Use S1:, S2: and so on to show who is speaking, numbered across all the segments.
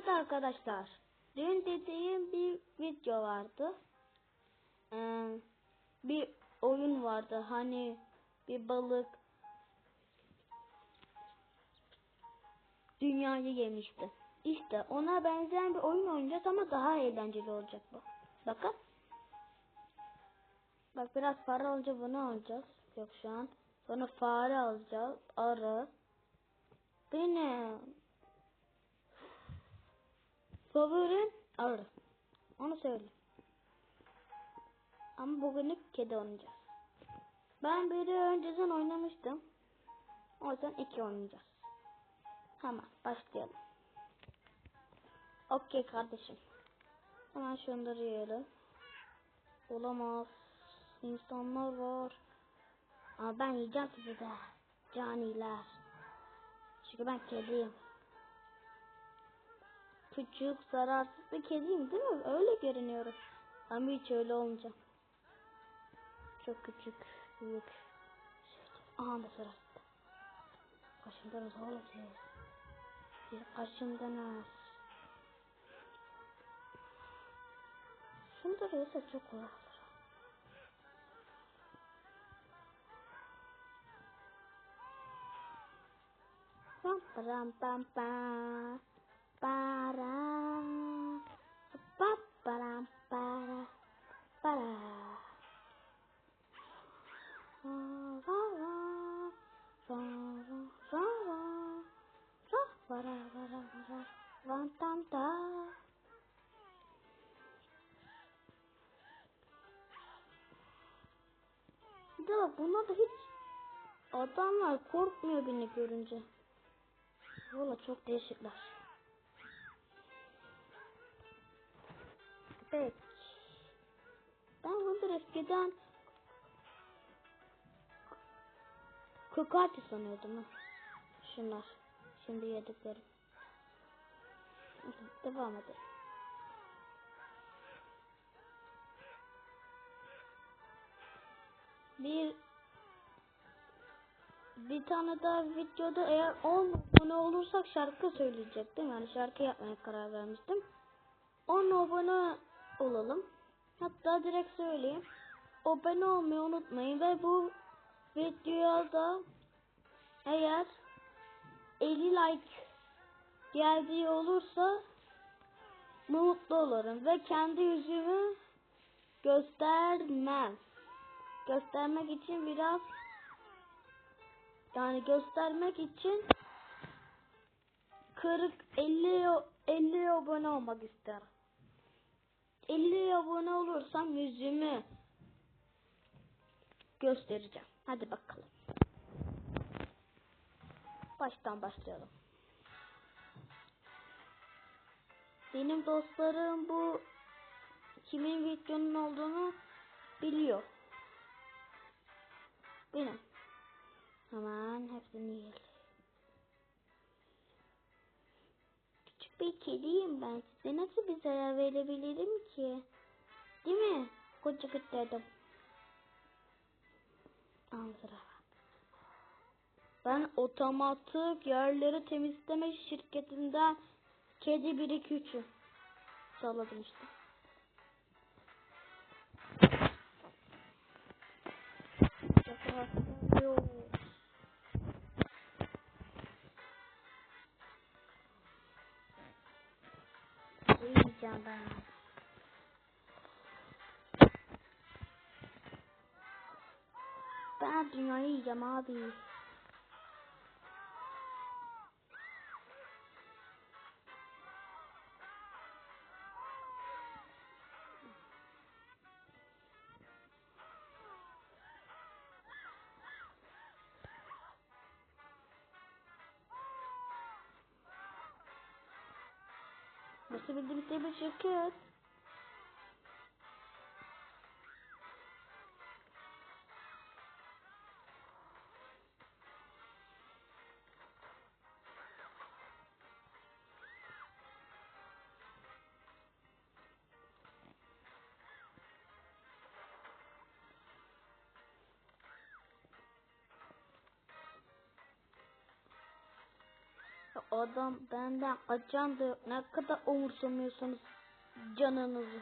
S1: Evet arkadaşlar. Dün dediğim bir video vardı. Ee, bir oyun vardı. Hani bir balık dünyayı yemişti. İşte ona benzeyen bir oyun oynayacağız ama daha eğlenceli olacak bu. Bakın. Bak biraz para alınca bunu alacağız. Yok şu an. Sonra fare alacağız. Arı. Benim. Favorim arı. Onu söyleyeyim. Ama bugünlük kedi oynayacağız. Ben biri önceden oynamıştım. O yüzden iki oynayacağız. Hemen başlayalım. Okey kardeşim. Hemen şunları yiyelim. Olamaz. İnsanlar var. Ama ben yiyeceğim sizi de. Caniler. Çünkü ben kediyim. Küçük, zararsız bir kediyim değil mi? Öyle görünüyorum. Ama hiç öyle olmayacağım. Çok küçük, büyük. Aha da sırası. Kaşımdan oğlum siz. Kaşımdan Şunları yese çok kolay. Pam pam pam pam para pa para para para Ya buna da hiç adamlar korkmuyor beni görünce. Valla çok değişikler. Peki. Ben bunları eskiden Kukati sanıyordum ha. Şunlar. Şimdi yediklerim. Devam edelim. Bir bir tane daha videoda eğer 10 abone olursak şarkı söyleyecektim. Yani şarkı yapmaya karar vermiştim. 10 abone olalım. Hatta direkt söyleyeyim. Abone olmayı unutmayın ve bu videoya da eğer 50 like geldiği olursa mutlu olurum ve kendi yüzümü göstermem. Göstermek için biraz yani göstermek için 40 50 50 abone olmak isterim. 50 abone olursam yüzümü göstereceğim. Hadi bakalım. Baştan başlayalım. Benim dostlarım bu kimin videonun olduğunu biliyor. Benim. Hemen hepsini yiyelim. Bir kediyim ben. Size nasıl bir zarar verebilirim ki? Değil mi? Koca dedim. Anzıra. Ben otomatik yerleri temizleme şirketinden kedi 1 2 3'ü salladım işte. Yok. Ben. Ben dünyayı yiyeceğim abi. Size you çekiyor. Adam benden kaçan. Ne kadar umursamıyorsunuz canınızı.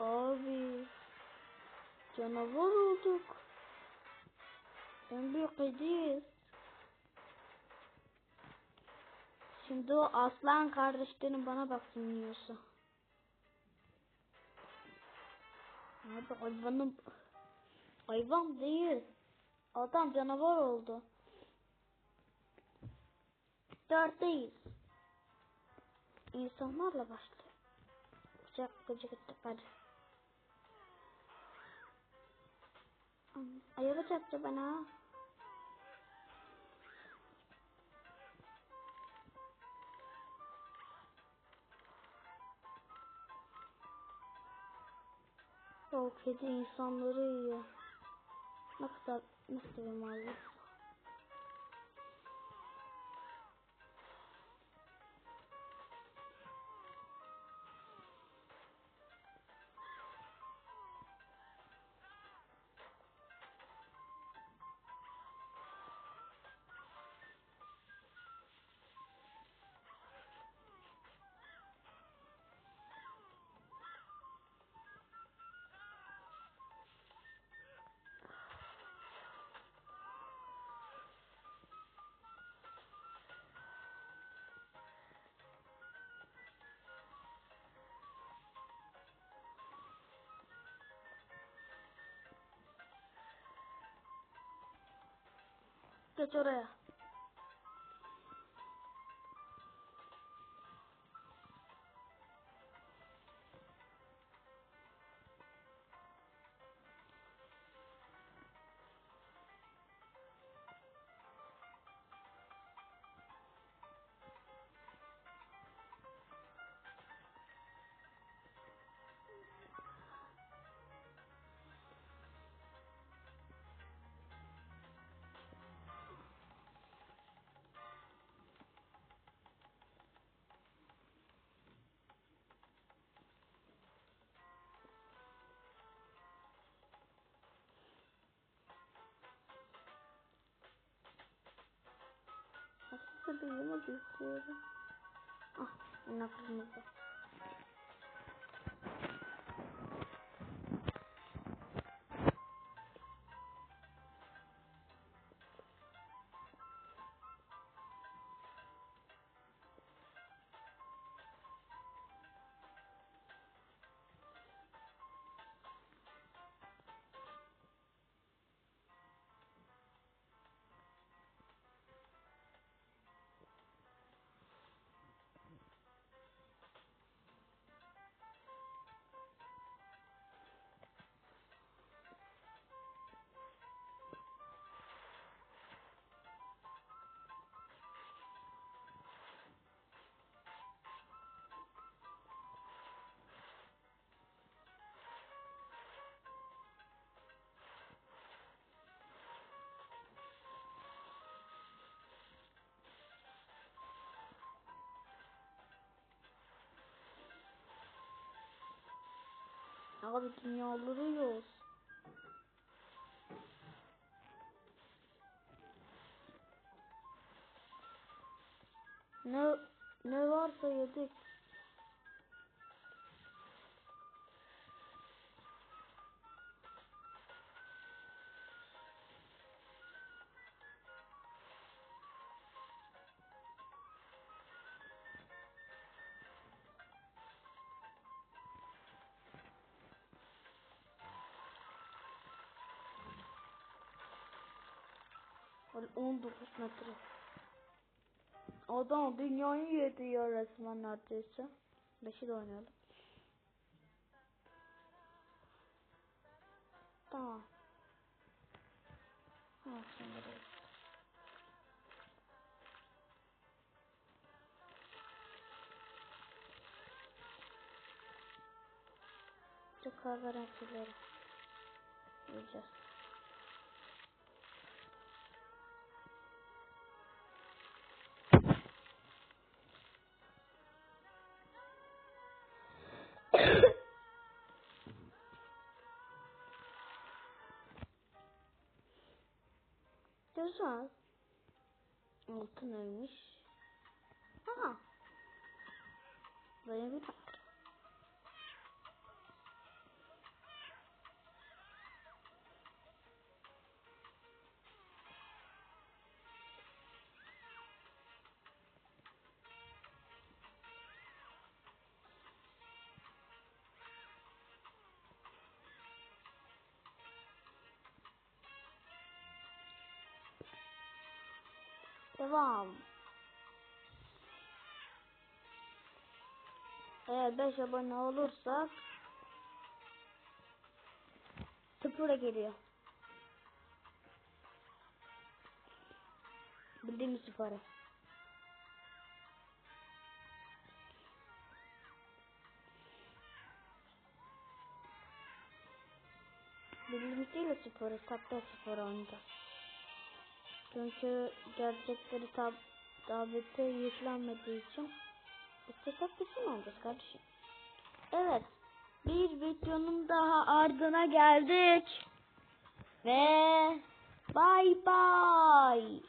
S1: Abi canavar olduk. En büyük hediye. Şimdi o aslan kardeşlerim bana baksın yiyorsa. Abi hayvanım hayvan değil. Adam canavar oldu. Dörtteyiz. İnsanlarla başlıyor. Bıçak bıçak ettik hadi. Ayı bıçakçı bana. O kedi insanları yiyor. Ne kadar nasıl bir mavi. Geç oraya. Nasıl büyüme bekliyorum. Ah, yine kırmızı. Abi dünyaları yiyoruz. Ne ne varsa yedik. 19 metre. Adam dünyayı yedi ya resmen neredeyse. Beşi de oynayalım. Tamam. Ha, şimdi de. Çok kahverengileri. Yiyeceğiz. Çalışmaz. Altın ölmüş. Aha. Böyle bir Devam. Eğer 5 abone olursak sıfıra geliyor. Bildiğimiz sıfıra. Bildiğimiz değil de sıfırı, sahte sıfır oynayacağız. Çünkü gerçekleri tab tablete yüklenmediği için istesek kesin olacağız kardeşim. Evet. Bir videonun daha ardına geldik. Ve bye bye.